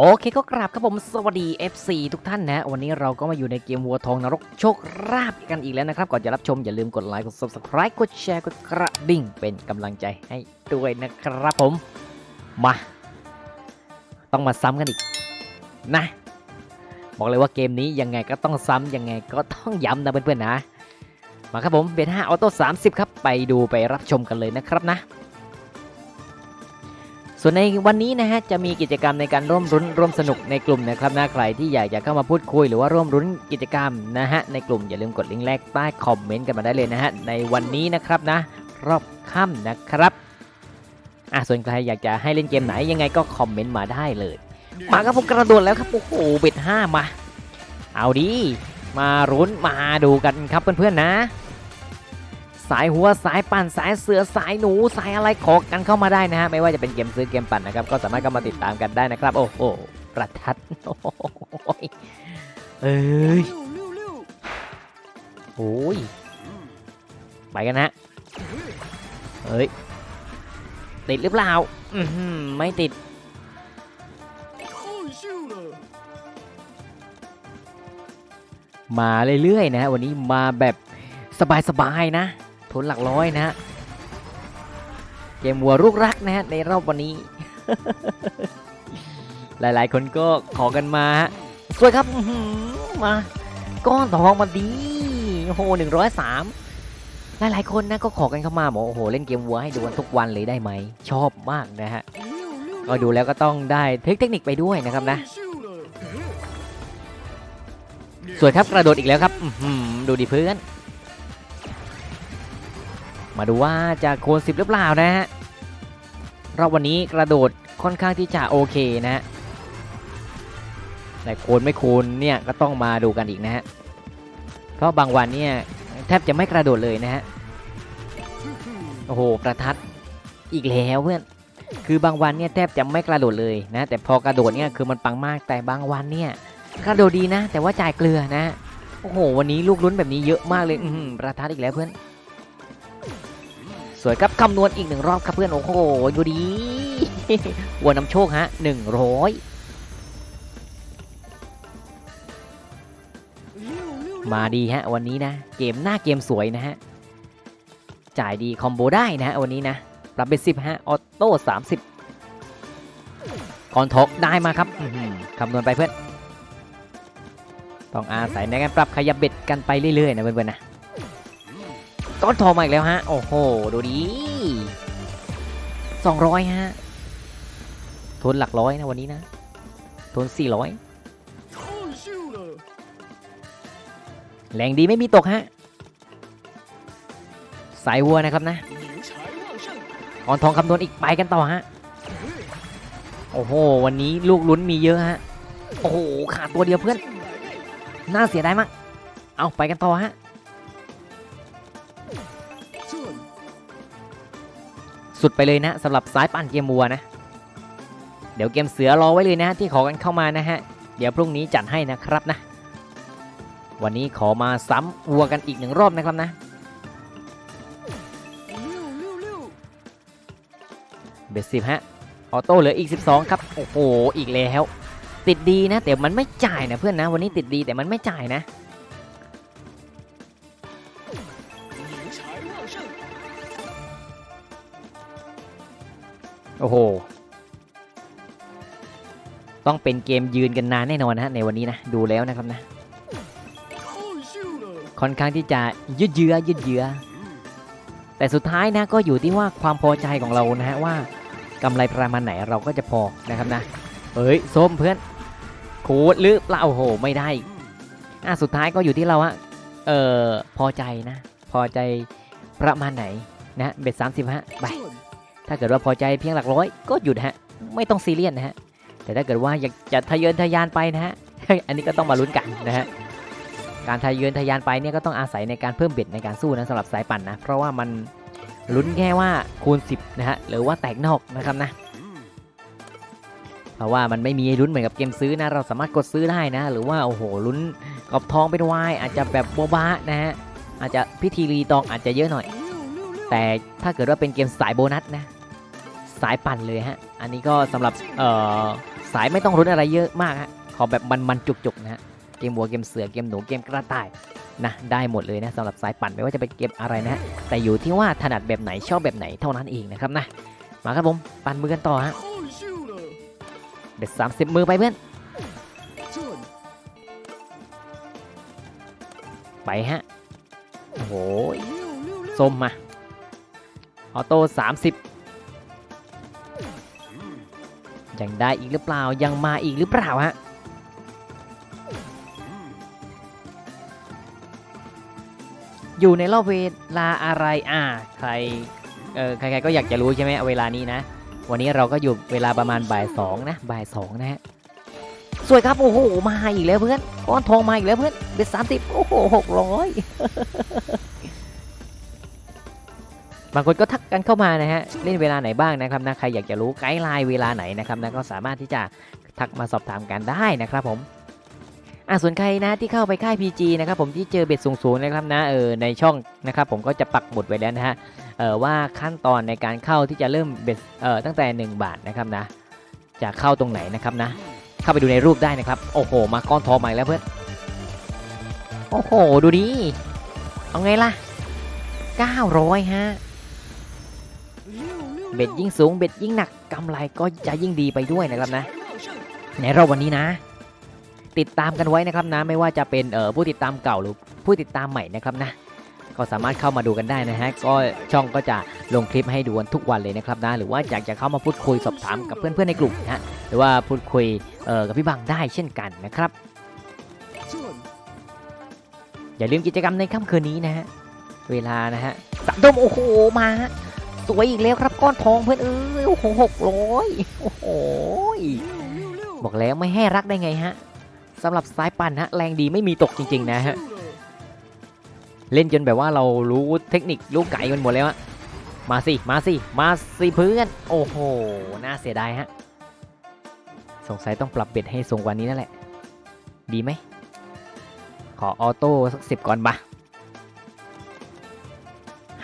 โอเคก็กราบครับผมสวัสดี FC ทุกท่านนะ วันนี้เราก็มาอยู่ในเกมวัวทองนรกโชคราบกันอีกแล้วนะครับ ก่อนจะรับชมอย่าลืมกดไลค์กด Subscribe กดแชร์กดกระดิ่งเป็นกำลังใจให้ด้วยนะครับผม มา ต้องมาซ้ำกันอีกนะ บอกเลยว่าเกมนี้ยังไงก็ต้องซ้ำยังไงก็ต้องย้ำนะเพื่อนๆนะ มาครับผมเบท5ออโต้30 ครับ ไปดูไปรับชมกันเลยนะครับนะ ส่วนในวันนี้นะฮะจะมีกิจกรรมในการร่วมรุ้นร่วมสนุกในกลุ่มนะครับนะใครที่อยากจะเข้ามาพูดคุยหรือว่าร่วมรุ้นกิจกรรมนะฮะในกลุ่มอย่าลืมกดลิงก์แรกใต้คอมเมนต์กันมาได้เลยนะฮะในวันนี้นะครับนะรอบค่ำนะครับอะส่วนใครอยากจะให้เล่นเกมไหนยังไงก็คอมเมนต์มาได้เลย มาครับผมกระโดดแล้วครับโอ้โหเบ็ดห้ามา เอาดีมารุ้นมาดูกันครับเพื่อนๆนะ สายหัวสายปั่นสายเสือสายหนูสายอะไรขอกันเข้ามาได้นะฮะไม่ว่าจะเป็นเกมซื้อเกมปั่นนะครับก็สามารถเข้ามาติดตามกันได้นะครับ โอ้โหประทัดโอ้ยเอ้ยโอ้ยไปกันนะเฮ้ยติดหรือเปล่าอือหือไม่ติดมาเรื่อยๆนะฮะวันนี้มาแบบสบายๆนะ ทุนหลักร้อยนะฮะเกมวัวลูกรักนะฮะในรอบวันนี้ หลายๆ คนก็ขอกันมาฮะสวยครับมาก้อนทองมาดีโอ้โหหนึ่งร้อยสามหลายๆคนนะก็ขอกันเข้ามาบอกโอ้โหเล่นเกมวัวให้ดูกันทุกวันเลยได้ไหมชอบมากนะฮะก็ดูแล้วก็ต้องได้เทคนิคไปด้วยนะครับนะสวยครับกระโดดอีกแล้วครับดูดิเพื่อน มาดูว่าจะโคนสิบหรือเปล่านะฮะรอบวันนี้กระโดดค่อนข้างที่จะโอเคนะฮะแต่โคนไม่โคนเนี่ยก็ต้องมาดูกันอีกนะฮะเพราะบางวันเนี่ยแทบจะไม่กระโดดเลยนะฮะโอ้โหประทัดอีกแล้วเพื่อนคือบางวันเนี่ยแทบจะไม่กระโดดเลยนะ แต่พอกระโดดเนี่ยคือมันปังมากแต่บางวันเนี่ยกระโดดดีนะ แต่ว่าจ่ายเกลือนะโอ้โห วันนี้ลูกลุ้นแบบนี้เยอะมากเลย อื้อหือประทัดอีกแล้วเพื่อน สวยครับคำนวณอีกหนึ่งรอบครับเพื่อนโอ้โหดูดีวัวนำโชคฮะหนึ่งร้อยมาดีฮะวันนี้นะ เกมหน้าเกมสวยนะฮะ จ่ายดีคอมโบได้นะฮะวันนี้นะปรับเป็นสิบฮะออโต้สามสิบคอนทอกได้มาครับคำนวณไปเพื่อน ต้องอาศัยในการปรับขยับเบ็ดกันไปเรื่อยๆนะเพื่อนๆนะ ก้อนทองมาอีกแล้วฮะ โอ้โห ดูดิสองร้อยฮะทุนหลักร้อยนะวันนี้นะทุนสี่ร้อยแรงดีไม่มีตกฮะ สายวัวนะครับนะก้อนทองคำนวณอีกไปกันต่อฮะ โอ้โห วันนี้ลูกลุ้นมีเยอะฮะ โอ้โห ขาดตัวเดียวเพื่อน น่าเสียดายมาก เอาไปกันต่อฮะ สุดไปเลยนะสำหรับสายปั่นเกมวัวนะ เดี๋ยวเกมเสือรอไว้เลยนะที่ขอกันเข้ามานะฮะ เดี๋ยวพรุ่งนี้จัดให้นะครับนะ วันนี้ขอมาซ้ำวัวกันอีกหนึ่งรอบนะครับนะ เบสสิบฮะ ออโต้เหลืออีก 12 ครับ โอ้โห อีกแล้ว ติดดีนะ แต่มันไม่จ่ายนะเพื่อนนะ วันนี้ติดดีแต่มันไม่จ่ายนะ อ้โห ต้องเป็นเกมยืนกันนานแน่นอนนะฮะในวันนี้นะ ดูแล้วนะครับนะ ค่อนข้างที่จะยืดเยื้อยืดเยื้อ แต่สุดท้ายนะก็อยู่ที่ว่าความพอใจของเรานะฮะว่ากำไรประมาณไหนเราก็จะพอนะครับนะเฮ้ยส้มเพื่อนโคดหรือเปล่าโอ้โหไม่ได้อะสุดท้ายก็อยู่ที่เราฮะเออพอใจนะ พอใจประมาณไหนนะเบ็ดสามสิบฮะไป ถ้าเกิดว่าพอใจเพียงหลักร้อยก็หยุดฮะ ไม่ต้องซีเรียสนะฮะ แต่ถ้าเกิดว่าอยากจะทะเยอทะยานไปนะฮะ อันนี้ก็ต้องมาลุ้นกันนะฮะ การทะเยอทะยานไปเนี่ยก็ต้องอาศัยในการเพิ่มเบ็ดในการสู้นะสำหรับสายปั่นนะ เพราะว่ามันลุ้นแค่ว่าคูณ 10 นะฮะ หรือว่าแตกนอกนะครับนะ เพราะว่ามันไม่มีลุ้นเหมือนกับเกมซื้อนะ เราสามารถกดซื้อได้นะ หรือว่าโอ้โหลุ้นกอบทองเป็นวายอาจจะแบบโบบะนะฮะ อาจจะพิธีรีตองอาจจะเยอะหน่อย แต่ถ้าเกิดว่าเป็นเกมสายโบนัสนะ สายปั่นเลยฮะ อันนี้ก็สำหรับเอ่อสายไม่ต้องรุนอะไรเยอะมากฮะ ขอแบบมันมันจุกจุกนะฮะ เกมวัวเกมเสือเกมหนูเกมกระต่ายนะได้หมดเลยนะสำหรับสายปั่นไม่ว่าจะเป็นเกมอะไรนะฮะ แต่อยู่ที่ว่าถนัดแบบไหนชอบแบบไหนเท่านั้นเองนะครับนะ มาครับผมปั่นมือกันต่อฮะเบ็ดสามสิบมือไปเพื่อน ไปฮะโอ้โหส้มมา ออโต้สามสิบ ยังได้อีกหรือเปล่ายังมาอีกหรือเปล่าฮะอยู่ในรอบเวลาอะไรอ่าใครเออใครๆก็อยากจะรู้ใช่ไหมเวลานี้นะ วันนี้เราก็อยู่เวลาประมาณบ่ายสองนะบ่ายสองนะฮะสวยครับโอ้โหมาอีกแล้วเพื่อนก้อนทองมาอีกแล้วเพื่อนเป็นสามสิบโอ้โหหกร้อย บางคนก็ทักกันเข้ามานะฮะเล่นเวลาไหนบ้างนะครับนะใครอยากจะรู้ไกด์ไลน์เวลาไหนนะครับนะก็สามารถที่จะทักมาสอบถามกันได้นะครับผมอะส่วนใครนะที่เข้าไปค่าย PG นะครับผมที่เจอเบ็ดสูงๆนะครับนะเออในช่องนะครับผมก็จะปักหมุดไว้แล้วนะฮะเออว่าขั้นตอนในการเข้าที่จะเริ่มเบ็ดเออตั้งแต่ 1 บาทนะครับนะจะเข้าตรงไหนนะครับนะเข้าไปดูในรูปได้นะครับโอ้โห มาก้อนทองมาแล้วเพื่อนโอ้โห ดูดิเอาไงล่ะ 900ฮะ เบ็ดยิ่งสูงเบ็ดยิ่งหนักกำไรก็จะยิ่งดีไปด้วยนะครับนะ ในรอบวันนี้นะ ติดตามกันไว้นะครับนะ ไม่ว่าจะเป็นเอ่อผู้ติดตามเก่าหรือผู้ติดตามใหม่นะครับนะ ก็สามารถเข้ามาดูกันได้นะฮะก็ช่องก็จะลงคลิปให้ดูกันทุกวันเลยนะครับนะหรือว่าอยากจะเข้ามาพูดคุยสอบถามกับเพื่อนๆในกลุ่มนะหรือว่าพูดคุยเอ่อกับพี่บังได้เช่นกันนะครับอย่าลืมกิจกรรมในค่ำคืนนี้นะฮะ เวลานะฮะสามทุ่มโอ้โห มาฮะ สวยอีกแล้วครับก้อนทองเพื่อนเอ้โอ้โหหกร้อยโอ้โหบอกแล้วไม่ให้รักได้ไงฮะสำหรับสายปั่นฮะแรงดีไม่มีตกจริง ๆ นะฮะเล่นจนแบบว่าเรารู้เทคนิครู้ไก่กันหมดแล้วอะมาสิ มาสิ มาสิเพื่อน โอ้โห น่าเสียดายฮะ สงสัยต้องปรับเบ็ดให้สูงกว่านี้นั่นแหละ ดีไหม ขอออโต้สักสิบก่อนบะ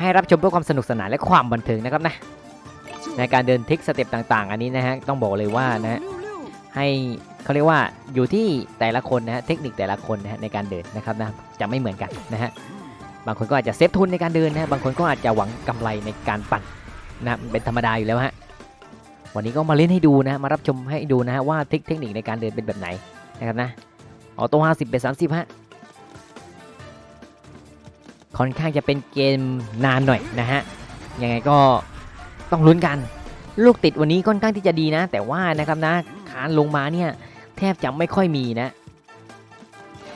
ให้รับชมเพื่อความสนุกสนานและความบันเทิงนะครับนะในการเดินทิกสเต็ปต่างๆ อันนี้นะฮะต้องบอกเลยว่านะฮะ，ให้เขาเรียกว่าอยู่ที่แต่ละคนนะฮะเทคนิคแต่ละคนนะฮะในการเดินนะครับนะจะไม่เหมือนกันนะฮะบางคนก็อาจจะเซฟทุนในการเดินนะฮะบางคนก็อาจจะหวังกำไรในการปั่นนะเป็นธรรมดาอยู่แล้วฮะวันนี้ก็มาเล่นให้ดูนะมารับชมให้ดูนะฮะว่าเทคเทคนิคในการเดินเป็นแบบไหนนะครับนะออโต้ห้าสิบเป็นสามสิบฮะ ค่อนข้างจะเป็นเกมนานหน่อยนะฮะยังไงก็ต้องลุ้นกัน ลูกติดวันนี้ค่อนข้างที่จะดีนะ แต่ว่านะครับนะคานลงมาเนี่ยแทบจะไม่ค่อยมีนะ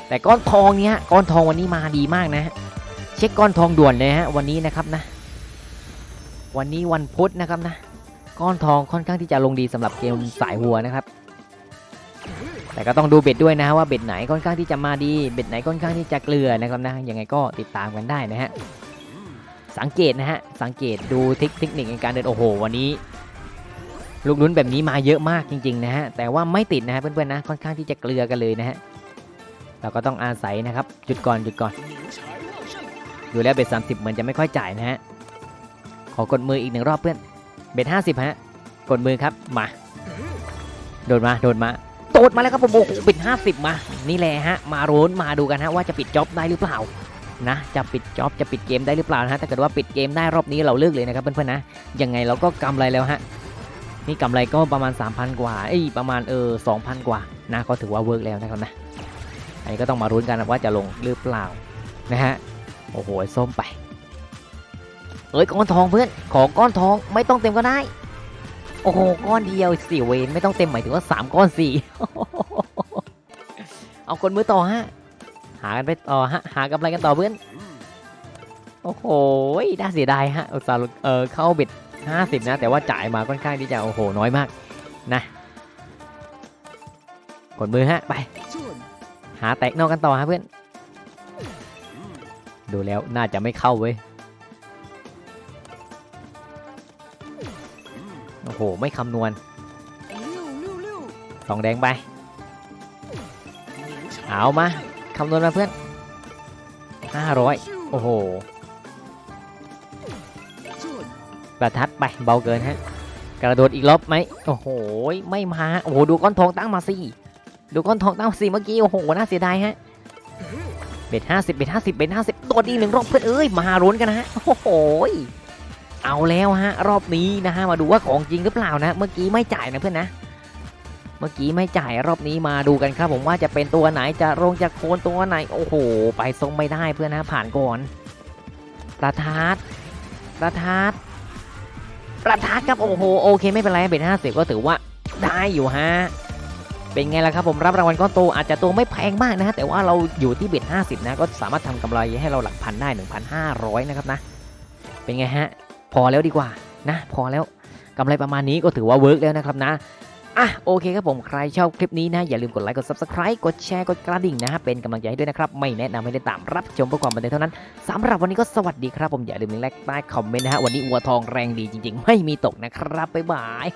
แต่ก้อนทองเนี่ยก้อนทองวันนี้มาดีมากนะ เช็คก้อนทองด่วนเลยฮะวันนี้นะครับนะ วันนี้วันพุธนะครับนะ ก้อนทองค่อนข้างที่จะลงดีสำหรับเกมสายวัวนะครับ แต่ก็ต้องดูเบ็ดด้วยนะฮะว่าเบ็ดไหนค่อนข้างที่จะมาดีเบ็ดไหนค่อนข้างที่จะเกลือนะครับนะยังไงก็ติดตามกันได้นะฮะสังเกตนะฮะสังเกตดูทิคเทคนิคในการเดินโอ้โหวันนี้ลูกลุ้นแบบนี้มาเยอะมากจริงๆนะฮะแต่ว่าไม่ติดนะฮะเพื่อนๆนะค่อนข้างที่จะเกลือกันเลยนะฮะเราก็ต้องอาศัยนะครับจุดก่อนจุดก่อนดูแล้วเบ็ดสามสิบเหมือนจะไม่ค่อยจ่ายนะฮะขอกดมืออีกหนึ่งรอบเพื่อนเบ็ดห้าสิบฮะกดมือครับมาโดนมาโดนมา โดดมาแล้วครับผมโอ้โหเบ็ดห้าสิบมา นี่แหละฮะ มาโรนมาดูกันฮะว่าจะปิดจ็อบได้หรือเปล่านะ จะปิดจ็อบจะปิดเกมได้หรือเปล่านะฮะถ้าเกิดว่าปิดเกมได้รอบนี้เราเลิกเลยนะครับเพื่อนๆนะ ยังไงเราก็กำไรแล้วฮะ นี่กำไรก็ประมาณ 3,000 กว่า เอ้ยประมาณเออ2,000 กว่านะก็ถือว่าเวิร์กแล้วนะครับนะ อันนี้ก็ต้องมารุ้นกันนะว่าจะลงหรือเปล่านะฮะ โอ้โหส้มไป เอ้ยก้อนทองเพื่อน ของก้อนทองไม่ต้องเต็มก็ได้ โอ้โหก้อนเดียวสี่เวนไม่ต้องเต็มหมายถึงว่า3ก้อนสี่เอาคนมือต่อฮะ หากันไปต่อฮะ หากำไรกันต่อเพื่อน โอ้โหน่าเสียดายฮะอุตส่าห์เออเข้าเบ็ด50นะ แต่ว่าจ่ายมาค่อนข้างที่จะโอ้โหน้อยมากนะกดมือฮะไป หาแตกนอกกันต่อฮะเพื่อน ดูแล้วน่าจะไม่เข้าเว้ย โห ไม่คำนวณสองแดงไป เอามาคำนวณมาเพื่อนห้าร้อยโอ้โหประทัดไปเบาเกินฮะ กระโดดอีกรอบไหมโอ้โห ไม่มา โอ้โห ดูก้อนทองตั้งมาสิ ดูก้อนทองตั้งมาสิเมื่อกี้ โอ้โห น่าเสียดายฮะ เบ็ดห้าสิบเบ็ดห้าสิบเบ็ดห้าสิบโดดอีหนึ่งรอบเพื่อนเอ้ย มาลุ้นกันนะฮะ โอ้โห เอาแล้วฮะ รอบนี้นะฮะมาดูว่าของจริงหรือเปล่านะ เมื่อกี้ไม่จ่ายนะเพื่อนนะ เมื่อกี้ไม่จ่ายรอบนี้มาดูกันครับผมว่าจะเป็นตัวไหนจะลงจากโคนตัวไหนโอ้โห ไปทรงไม่ได้เพื่อนนะผ่านก่อนประทัดประทัดประทัดครับโอ้โหโอเคไม่เป็นไรเบ็ดห้าสิบก็ถือว่าได้อยู่ฮะเป็นไงล่ะครับผมรับรางวัลก้อนโตอาจจะตัวไม่แพงมากนะฮะแต่ว่าเราอยู่ที่เบ็ดห้าสิบนะ ก็สามารถทำกำไรให้เราหลักพันได้หนึ่งพันห้าร้อยนะครับนะ เป็นไงฮะ พอแล้วดีกว่านะพอแล้วกำไรประมาณนี้ก็ถือว่าเวิร์กแล้วนะครับนะอะโอเคครับผมใครชอบคลิปนี้นะอย่าลืมกดไลค์กด subscribe กดแชร์กดกระดิ่งนะฮะเป็นกำลังใจให้ด้วยนะครับไม่แนะนำให้ได้ตามรับชมเพื่อความบันเทิงเท่านั้นสำหรับวันนี้ก็สวัสดีครับผมอย่าลืมลิงก์แรกใต้คอมเมนต์นะฮะวันนี้อัวทองแรงดีจริง ๆ ไม่มีตกนะครับบ๊ายบาย